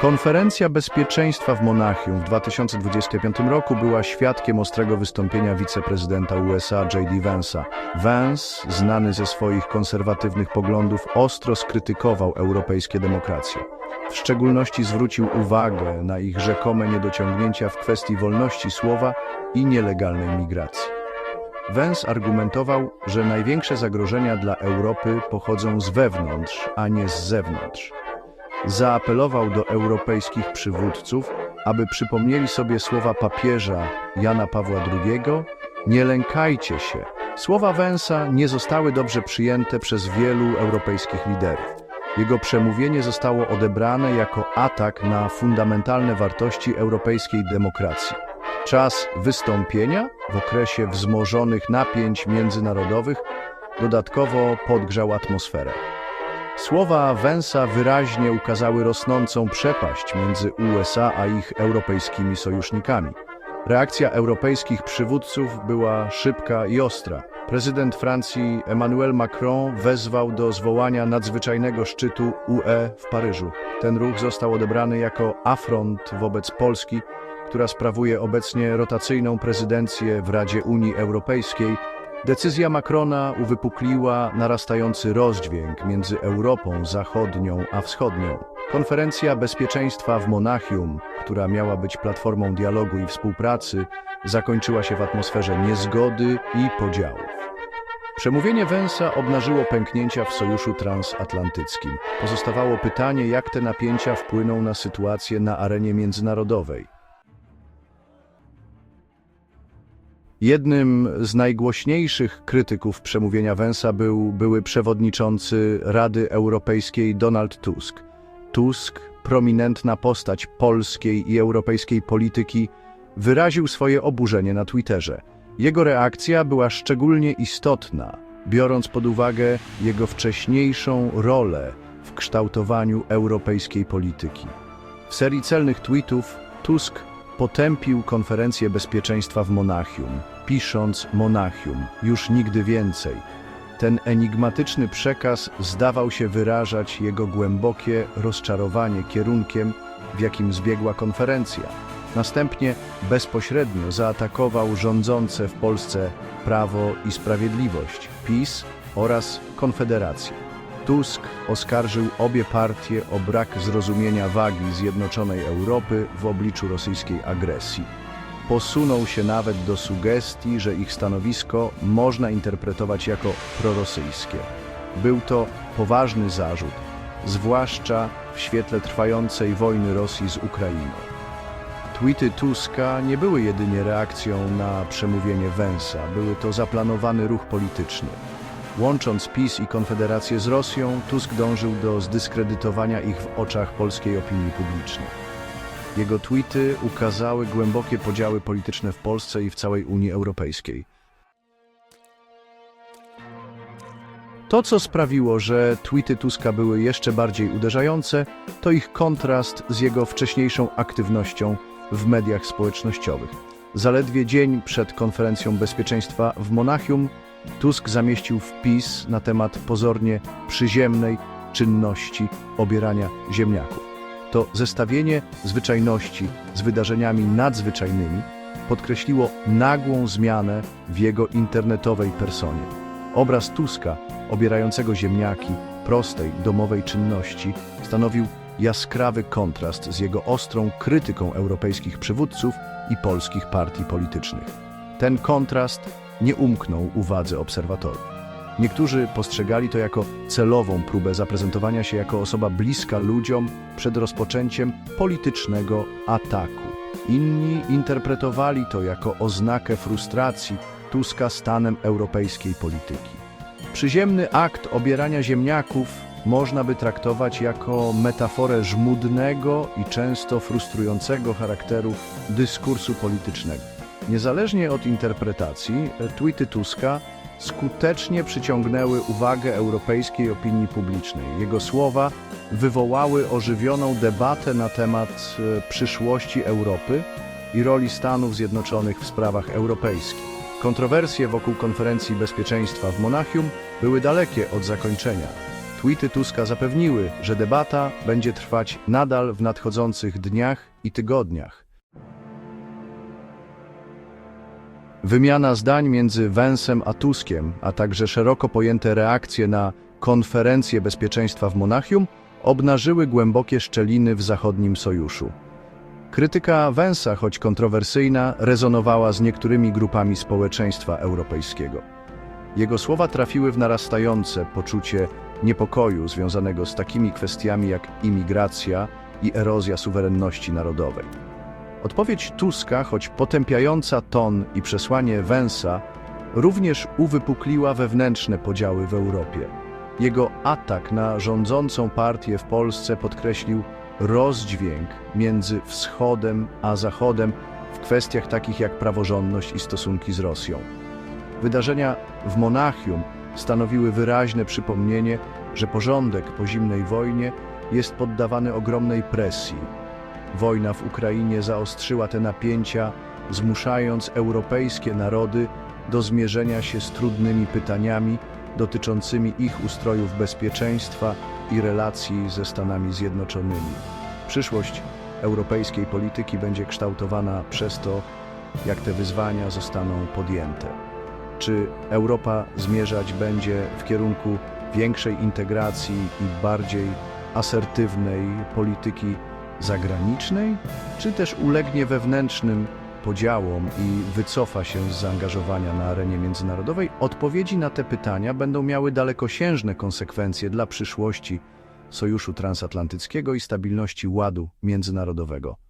Konferencja Bezpieczeństwa w Monachium w 2025 roku była świadkiem ostrego wystąpienia wiceprezydenta USA J.D. Vance'a. Vance, znany ze swoich konserwatywnych poglądów, ostro skrytykował europejskie demokracje. W szczególności zwrócił uwagę na ich rzekome niedociągnięcia w kwestii wolności słowa i nielegalnej migracji. Vance argumentował, że największe zagrożenia dla Europy pochodzą z wewnątrz, a nie z zewnątrz zaapelował do europejskich przywódców, aby przypomnieli sobie słowa papieża Jana Pawła II: Nie lękajcie się. Słowa Węsa nie zostały dobrze przyjęte przez wielu europejskich liderów. Jego przemówienie zostało odebrane jako atak na fundamentalne wartości europejskiej demokracji. Czas wystąpienia w okresie wzmożonych napięć międzynarodowych dodatkowo podgrzał atmosferę. Słowa Węsa wyraźnie ukazały rosnącą przepaść między USA a ich europejskimi sojusznikami. Reakcja europejskich przywódców była szybka i ostra. Prezydent Francji Emmanuel Macron wezwał do zwołania nadzwyczajnego szczytu UE w Paryżu. Ten ruch został odebrany jako afront wobec Polski, która sprawuje obecnie rotacyjną prezydencję w Radzie Unii Europejskiej Decyzja Macrona uwypukliła narastający rozdźwięk między Europą Zachodnią a Wschodnią. Konferencja Bezpieczeństwa w Monachium, która miała być platformą dialogu i współpracy, zakończyła się w atmosferze niezgody i podziałów. Przemówienie Węsa obnażyło pęknięcia w sojuszu transatlantyckim. Pozostawało pytanie, jak te napięcia wpłyną na sytuację na arenie międzynarodowej. Jednym z najgłośniejszych krytyków przemówienia Węsa był były przewodniczący Rady Europejskiej Donald Tusk. Tusk, prominentna postać polskiej i europejskiej polityki, wyraził swoje oburzenie na Twitterze. Jego reakcja była szczególnie istotna, biorąc pod uwagę jego wcześniejszą rolę w kształtowaniu europejskiej polityki. W serii celnych tweetów Tusk potępił konferencję bezpieczeństwa w Monachium, pisząc Monachium, już nigdy więcej. Ten enigmatyczny przekaz zdawał się wyrażać jego głębokie rozczarowanie kierunkiem, w jakim zbiegła konferencja. Następnie bezpośrednio zaatakował rządzące w Polsce Prawo i Sprawiedliwość, PiS oraz Konfederację. Tusk oskarżył obie partie o brak zrozumienia wagi zjednoczonej Europy w obliczu rosyjskiej agresji. Posunął się nawet do sugestii, że ich stanowisko można interpretować jako prorosyjskie. Był to poważny zarzut, zwłaszcza w świetle trwającej wojny Rosji z Ukrainą. Tweety Tuska nie były jedynie reakcją na przemówienie Węsa, były to zaplanowany ruch polityczny. Łącząc PiS i Konfederację z Rosją, Tusk dążył do zdyskredytowania ich w oczach polskiej opinii publicznej. Jego tweety ukazały głębokie podziały polityczne w Polsce i w całej Unii Europejskiej. To, co sprawiło, że tweety Tuska były jeszcze bardziej uderzające, to ich kontrast z jego wcześniejszą aktywnością w mediach społecznościowych. Zaledwie dzień przed konferencją bezpieczeństwa w Monachium Tusk zamieścił wpis na temat pozornie przyziemnej czynności obierania ziemniaków. To zestawienie zwyczajności z wydarzeniami nadzwyczajnymi podkreśliło nagłą zmianę w jego internetowej personie. Obraz Tuska obierającego ziemniaki prostej domowej czynności stanowił jaskrawy kontrast z jego ostrą krytyką europejskich przywódców i polskich partii politycznych. Ten kontrast nie umknął uwadze obserwatorów. Niektórzy postrzegali to jako celową próbę zaprezentowania się jako osoba bliska ludziom przed rozpoczęciem politycznego ataku. Inni interpretowali to jako oznakę frustracji Tuska stanem europejskiej polityki. Przyziemny akt obierania ziemniaków można by traktować jako metaforę żmudnego i często frustrującego charakteru dyskursu politycznego. Niezależnie od interpretacji, tweety Tuska skutecznie przyciągnęły uwagę europejskiej opinii publicznej. Jego słowa wywołały ożywioną debatę na temat e, przyszłości Europy i roli Stanów Zjednoczonych w sprawach europejskich. Kontrowersje wokół konferencji bezpieczeństwa w Monachium były dalekie od zakończenia. Tweety Tuska zapewniły, że debata będzie trwać nadal w nadchodzących dniach i tygodniach. Wymiana zdań między Węsem a Tuskiem, a także szeroko pojęte reakcje na konferencję bezpieczeństwa w Monachium obnażyły głębokie szczeliny w zachodnim sojuszu. Krytyka Węsa, choć kontrowersyjna, rezonowała z niektórymi grupami społeczeństwa europejskiego. Jego słowa trafiły w narastające poczucie niepokoju związanego z takimi kwestiami jak imigracja i erozja suwerenności narodowej. Odpowiedź Tuska, choć potępiająca ton i przesłanie Węsa, również uwypukliła wewnętrzne podziały w Europie. Jego atak na rządzącą partię w Polsce podkreślił rozdźwięk między wschodem a zachodem w kwestiach takich jak praworządność i stosunki z Rosją. Wydarzenia w Monachium stanowiły wyraźne przypomnienie, że porządek po zimnej wojnie jest poddawany ogromnej presji. Wojna w Ukrainie zaostrzyła te napięcia, zmuszając europejskie narody do zmierzenia się z trudnymi pytaniami dotyczącymi ich ustrojów bezpieczeństwa i relacji ze Stanami Zjednoczonymi. Przyszłość europejskiej polityki będzie kształtowana przez to, jak te wyzwania zostaną podjęte. Czy Europa zmierzać będzie w kierunku większej integracji i bardziej asertywnej polityki zagranicznej, czy też ulegnie wewnętrznym podziałom i wycofa się z zaangażowania na arenie międzynarodowej? Odpowiedzi na te pytania będą miały dalekosiężne konsekwencje dla przyszłości Sojuszu Transatlantyckiego i stabilności ładu międzynarodowego.